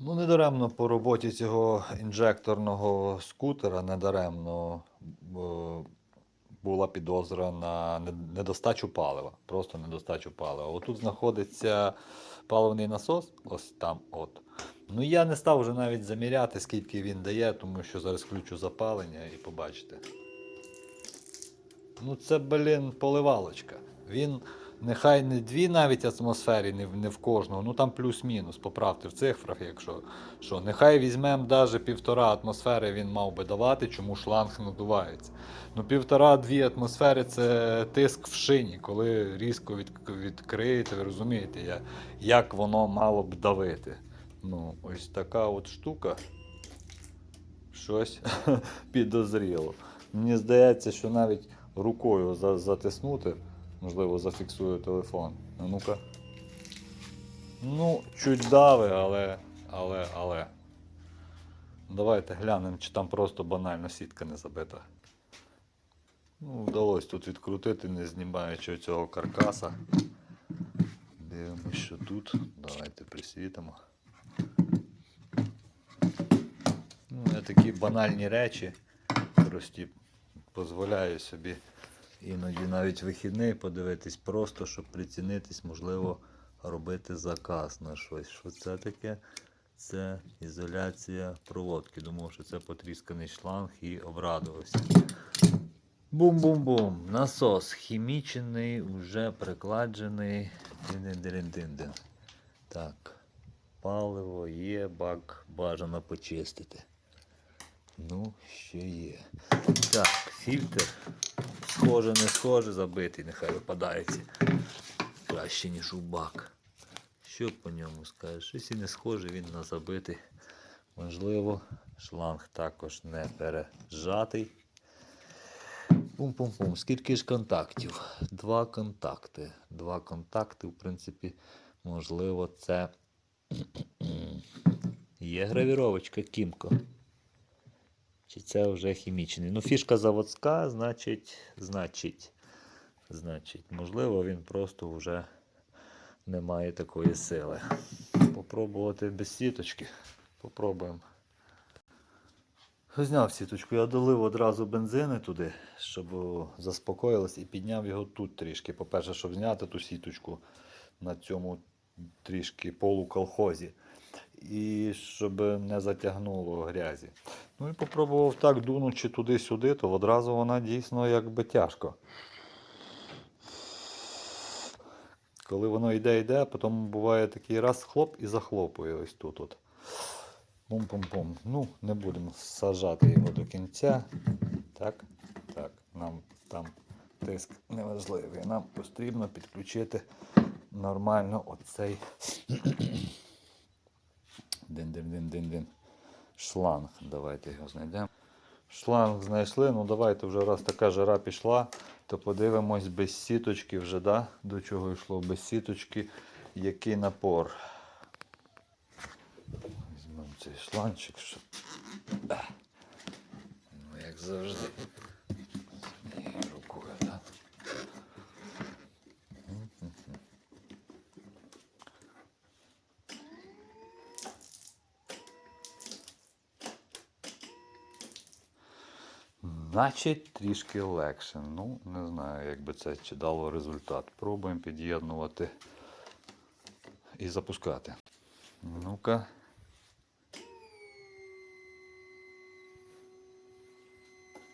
Ну, недаремно по роботі цього інжекторного скутера, недаремно е, була підозра на недостачу палива. Просто недостачу палива. Отут знаходиться паливний насос, ось там от. Ну я не став вже навіть заміряти, скільки він дає, тому що зараз включу запалення і побачите. Ну це, блін, поливалочка. Він нехай не дві навіть атмосфері, не в, не в кожного, ну там плюс-мінус, поправте в цифрах, якщо що. Нехай візьмемо навіть півтора атмосфери він мав би давати, чому шланг надувається. Ну півтора-дві атмосфери це тиск в шині, коли різко від, відкриєте, ви розумієте, як воно мало б давити. Ну, ось така от штука. Щось підозріло. Мені здається, що навіть рукою затиснути, можливо, зафіксую телефон. Ну-ка. Ну, чуть дави, але. але, але. Давайте глянемо, чи там просто банально сітка не забита. Ну, вдалося тут відкрутити, не знімаючи цього каркаса. Дивимося, що тут. Давайте присвітимо. Ну, я такі банальні речі прості дозволяю собі іноді навіть вихідний подивитись просто, щоб прицінитись, можливо, робити заказ на щось. Що це таке? Це ізоляція проводки. Думав, що це потрісканий шланг і обрадувався. Бум-бум-бум. Насос хімічний, вже прикладений. Так. Паливо є, бак бажано почистити. Ну, ще є. Так, фільтр. Схоже, не схоже, забитий, нехай випадається. Краще, ніж у бак. Що по ньому скажеш? Щось і не схоже, він на забитий. Можливо, шланг також не пережатий. Пум-пум-пум. Скільки ж контактів? Два контакти. Два контакти, в принципі, можливо, це є гравіровочка Кімко. Чи це вже хімічний? Ну, фішка заводська, значить, значить, значить, можливо, він просто вже не має такої сили. Попробувати без сіточки. Попробуємо. Зняв сіточку, я долив одразу бензини туди, щоб заспокоїлось і підняв його тут трішки. По-перше, щоб зняти ту сіточку на цьому трішки полуколхозі. І щоб не затягнуло грязі. Ну і попробував так, дунучи туди-сюди, то одразу вона дійсно якби тяжко. Коли воно йде, йде, потім буває такий раз хлоп і захлопує ось тут. От. Пум-пум-пум. Ну, не будемо сажати його до кінця. Так, так, нам там тиск неважливий. Нам потрібно підключити нормально оцей дин-дин-дин-дин-дин. Шланг. Давайте його знайдемо. Шланг знайшли. Ну давайте вже раз така жара пішла, то подивимось без сіточки вже, да? до чого йшло без сіточки, який напор. Візьмемо цей шланчик, щоб. Ну, як завжди. І рукою, так. Значить, трішки легше. Ну, не знаю, як би це чи дало результат. Пробуємо під'єднувати і запускати. Ну-ка.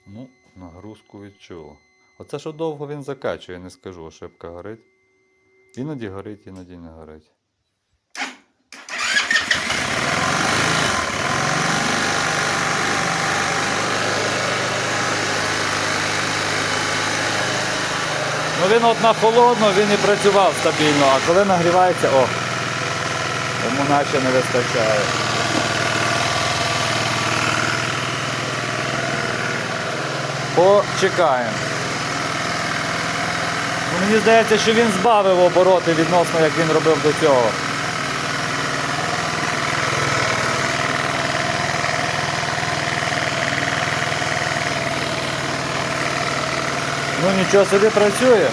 Ну, нагрузку відчув. Оце що довго він закачує, не скажу, шибка горить. Іноді горить, іноді не горить. Ну він от на холодно, він і працював стабільно, а коли нагрівається, о, йому наче не вистачає. Почекаємо. Ну, мені здається, що він збавив обороти відносно, як він робив до цього. Ну нічого собі працює.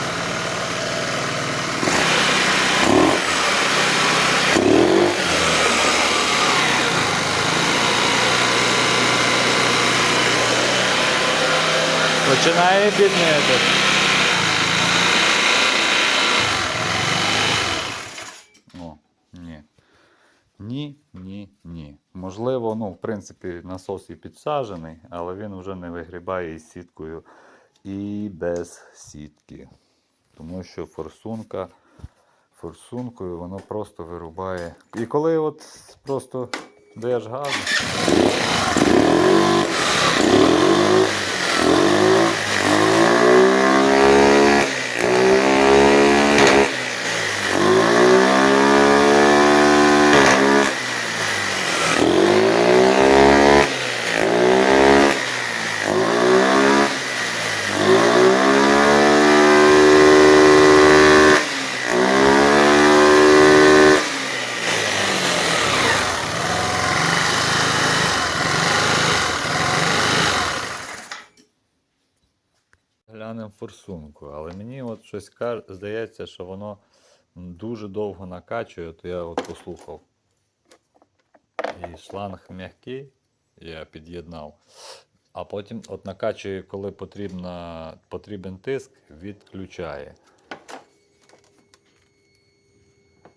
Починає біднити. О, ні. Ні, ні, ні. Можливо, ну, в принципі, насос і підсаджений, але він вже не вигрібає із сіткою і без сітки. Тому що форсунка форсункою воно просто вирубає. І коли от просто даєш газу. Глянемо форсунку, але мені от щось здається, що воно дуже довго накачує, то я от послухав. І шланг м'який, я під'єднав. А потім от накачує, коли потрібна, потрібен тиск, відключає.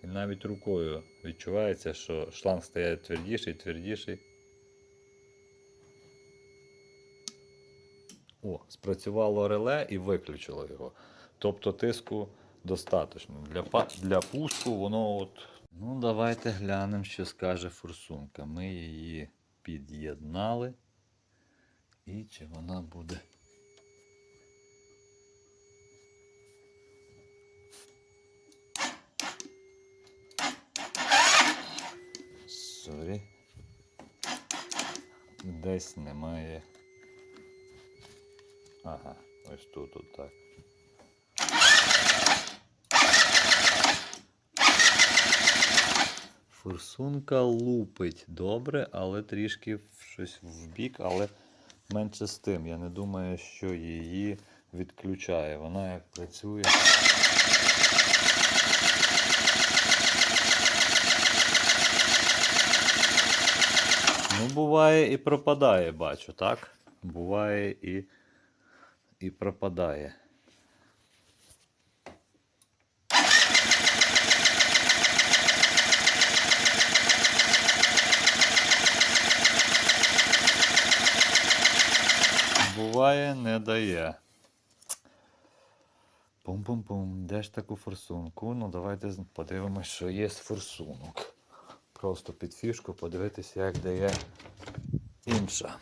І навіть рукою відчувається, що шланг стає твердіший, твердіший. О, спрацювало реле і виключило його. Тобто тиску достатньо. Для, для пуску воно от. Ну, давайте глянемо, що скаже форсунка. Ми її під'єднали. І чи вона буде. Сорі. Десь немає. Ага, ось тут от так. Форсунка лупить добре, але трішки щось в бік, але менше з тим. Я не думаю, що її відключає. Вона як працює. Ну, буває і пропадає, бачу, так? Буває і, і пропадає. Буває, не дає. Пум-пум-пум. Де ж таку форсунку? Ну, давайте подивимось, що є з форсунок. Просто під фішку подивитися, як дає інша.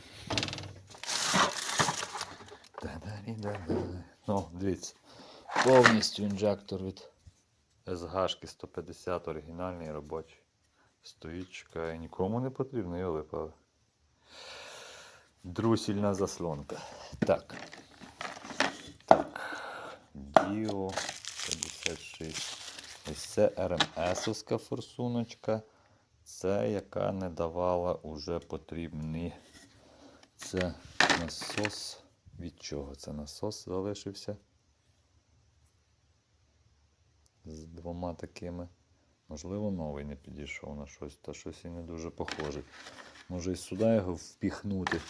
Ну, дивіться. Повністю інжектор від SH 150 оригінальний робочий. Стоїть, чекає, нікому не потрібно, його випали. Друсільна заслонка. Так. Так. Діо 56. Ось це РМСовська форсуночка. Це яка не давала уже потрібні. Це насос. Від чого це насос залишився? З двома такими. Можливо, новий не підійшов на щось, та щось і не дуже похожий. Може і сюди його впіхнути.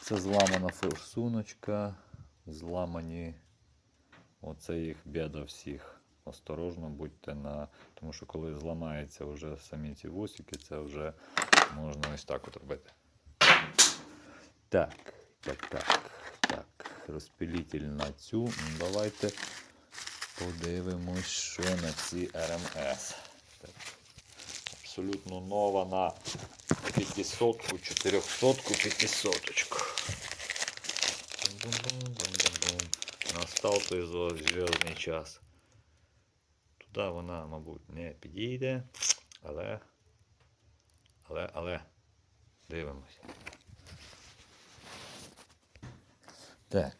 Це зламана форсуночка, зламані. Оце їх біда всіх. Осторожно будьте на. Тому що коли зламаються вже самі ці вусики, це вже можна ось так от робити. Так, так, так, так. На цю. Ну, Давайте подивимось, що на ці РМС. Так. Абсолютно нова на 500-ку, 400-ку, 500-очку. Настав той зв'язний час. Туди вона, мабуть, не підійде, але, але, але, дивимося. Так,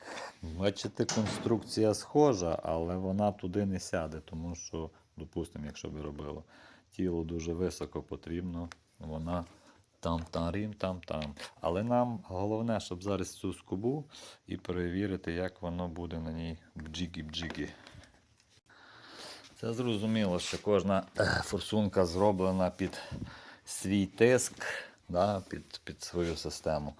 бачите, конструкція схожа, але вона туди не сяде, тому що, допустимо, якщо б робило, тіло дуже високо потрібно, вона там тарім, там там. Але нам головне, щоб зараз цю скобу і перевірити, як воно буде на ній бджігі-бджігі. Це зрозуміло, що кожна е, форсунка зроблена під свій тиск, да, під, під свою систему.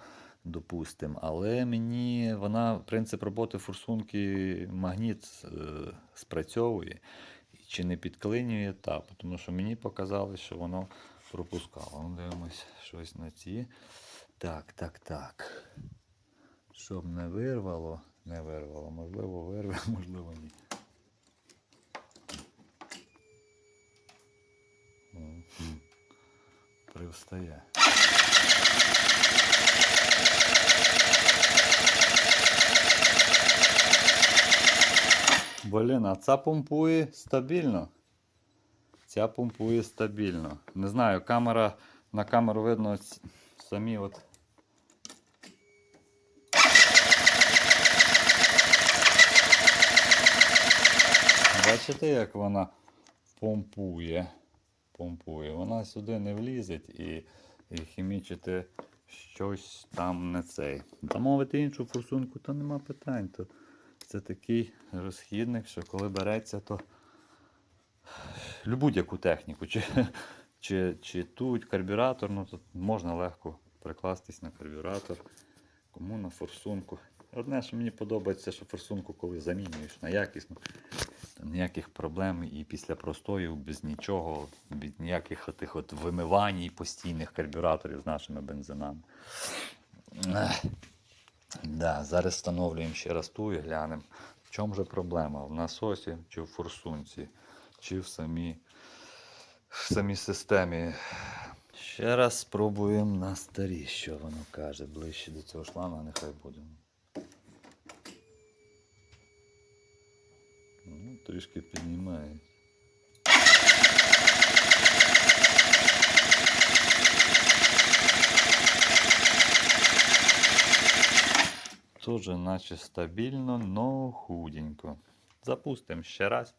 Допустимо. Але мені вона, принцип роботи форсунки магніт е, спрацьовує чи не підклинює тап, тому що мені показали, що воно пропускало. Ну, дивимось щось на ці. Так, так, так. Щоб не вирвало, не вирвало. Можливо, вирве, можливо, ні. Привстає. Блін, а ця помпує стабільно. Ця помпує стабільно. Не знаю, камера на камеру видно самі от. Бачите, як вона помпує. Помпує. Вона сюди не влізе і, і хімічити щось там не цей. Замовити іншу форсунку, то нема питань. То це такий розхідник, що коли береться, то будь-яку техніку, чи, чи, чи тут карбюратор, ну то можна легко прикластись на карбюратор, кому на форсунку. Одне, що мені подобається, що форсунку, коли замінюєш на якісну, ніяких проблем і після простою, без нічого, без ніяких тих от вимивань і постійних карбюраторів з нашими бензинами. Да, зараз встановлюємо ще раз ту і глянемо. В чому же проблема? В насосі чи в форсунці, чи в самій, в самій системі. Ще раз спробуємо на старі, що воно каже. Ближче до цього шланга нехай буде. Ну, трішки піднімає. Тоже наче стабільно, но худенько. Запустимо ще раз.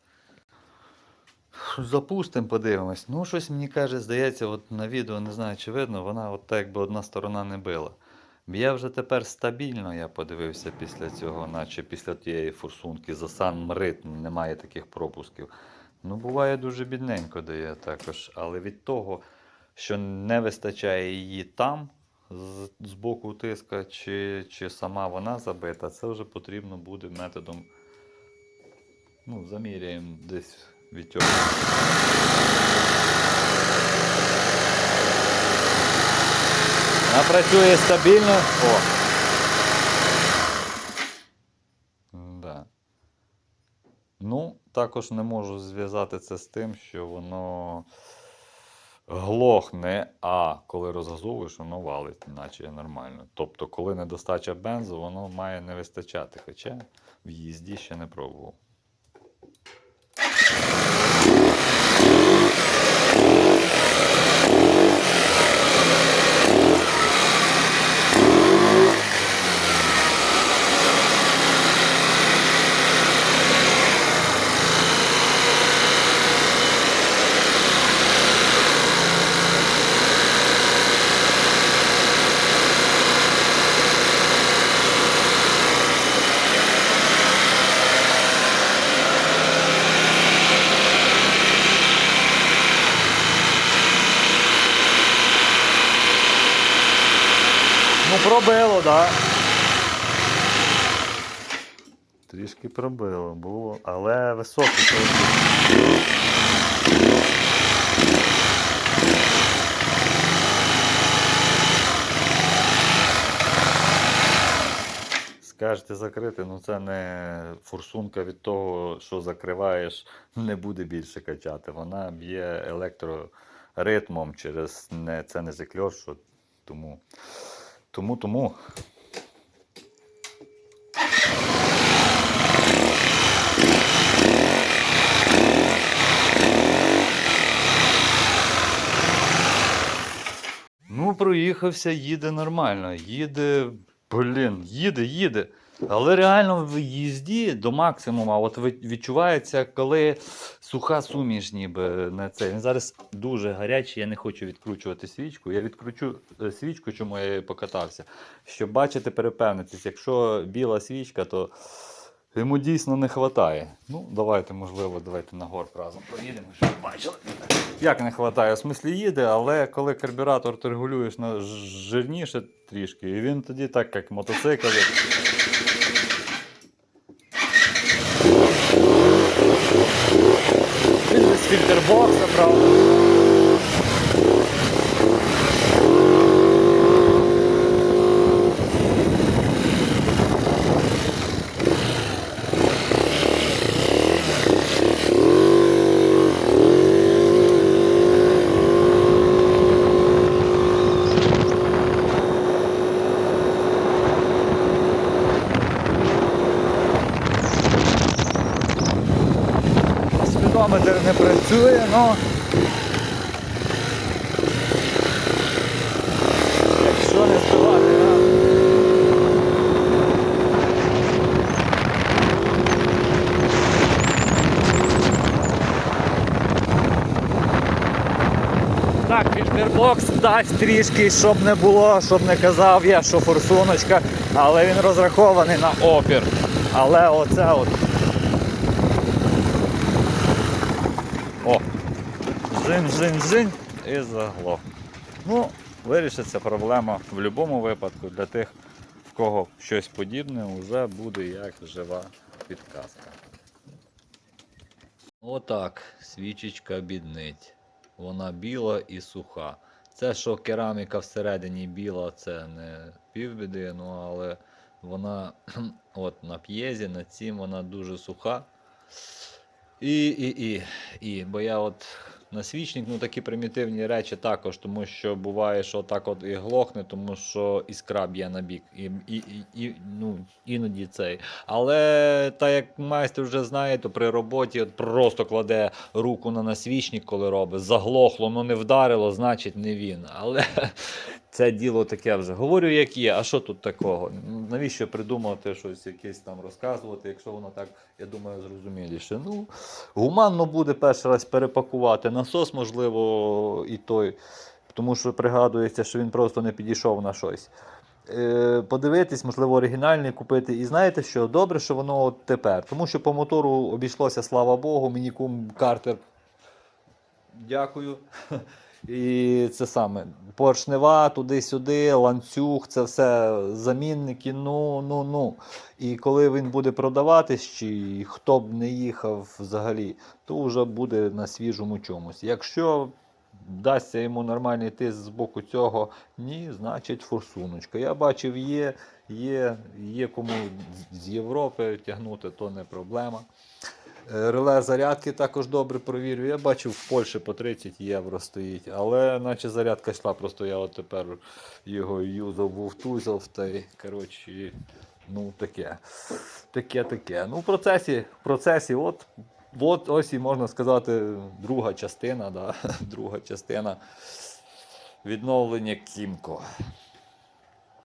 Запустимо, подивимось. Ну, щось мені каже, здається, от на відео не знаю, чи видно, вона от так якби одна сторона не била. Б'є вже тепер стабільно, я подивився після цього, наче після тієї форсунки за сам ритм немає таких пропусків. Ну, буває дуже бідненько дає також. Але від того, що не вистачає її там, з, з боку тиска, чи, чи сама вона забита, це вже потрібно буде методом. Ну, заміряємо десь від цього. Вона працює стабільно. О. Да. Ну, також не можу зв'язати це з тим, що воно глохне, а коли розгазовуєш, воно валить, наче нормально. Тобто, коли недостача бензу, воно має не вистачати. Хоча в їзді ще не пробував. Ну, пробило, так. Да. Трішки пробило, було, але високий. Скажете закрити, ну це не форсунка від того, що закриваєш, не буде більше качати. Вона б'є електроритмом через не, це не закльош, що тому. Тому, тому. Ну, проїхався, їде нормально. Їде, блін, їде, їде. Але реально в їзді до максимуму, от відчувається, коли суха суміш, ніби на це. Він зараз дуже гарячий, я не хочу відкручувати свічку. Я відкручу е, свічку, чому я покатався. Щоб бачити, перепевнитись, якщо біла свічка, то йому дійсно не вистачає. Ну, давайте, можливо, давайте на горб разом проїдемо, щоб бачили. Як не вистачає? В смислі їде, але коли карбюратор ти регулюєш на жирніше трішки, і він тоді так, як мотоцикл. Він без фільтрбокса, правда. Спідометр не працює, ну. Якщо не збивати, на. Так, фільтрбокс дасть трішки, щоб не було, щоб не казав я, що форсуночка, але він розрахований на опір. Але оце от Жин, жин, жин і заглох. Ну, вирішиться проблема в будь-якому випадку для тих, в кого щось подібне, вже буде як жива підказка. Отак, свічечка біднить. Вона біла і суха. Це, що кераміка всередині біла, це не півбіди, ну але вона от на п'єзі, на цім вона дуже суха. І, і, і, і, бо я от на свічник, ну такі примітивні речі також, тому що буває, що так от і глохне, тому що іскра б'є на бік. І, і, і, ну, іноді цей. Але так як майстер вже знає, то при роботі от просто кладе руку на насвічник, коли робить, заглохло, ну не вдарило, значить не він. Але це діло таке вже. Говорю, як є, а що тут такого? Навіщо придумувати щось, якесь там розказувати, якщо воно так, я думаю, зрозуміліше. Ну, гуманно буде перший раз перепакувати насос, можливо, і той, тому що пригадується, що він просто не підійшов на щось. Е, Подивитись, можливо, оригінальний купити. І знаєте що? Добре, що воно от тепер. Тому що по мотору обійшлося, слава Богу, мені кум Картер. Дякую. І це саме поршнева, туди-сюди, ланцюг, це все замінники. Ну, ну, ну. І коли він буде продаватись, чи хто б не їхав взагалі, то вже буде на свіжому чомусь. Якщо вдасться йому нормальний тиск з боку цього, ні, значить форсуночка. Я бачив, є, є, є кому з Європи тягнути, то не проблема. Е, Реле зарядки також добре провірю. Я бачив, в Польщі по 30 євро стоїть, але наче зарядка йшла, просто я от тепер його юзав, вовтузав та й коротше, ну таке. Таке, таке. Ну, в процесі, в процесі, от, от ось і можна сказати, друга частина, да, друга частина відновлення Кімко.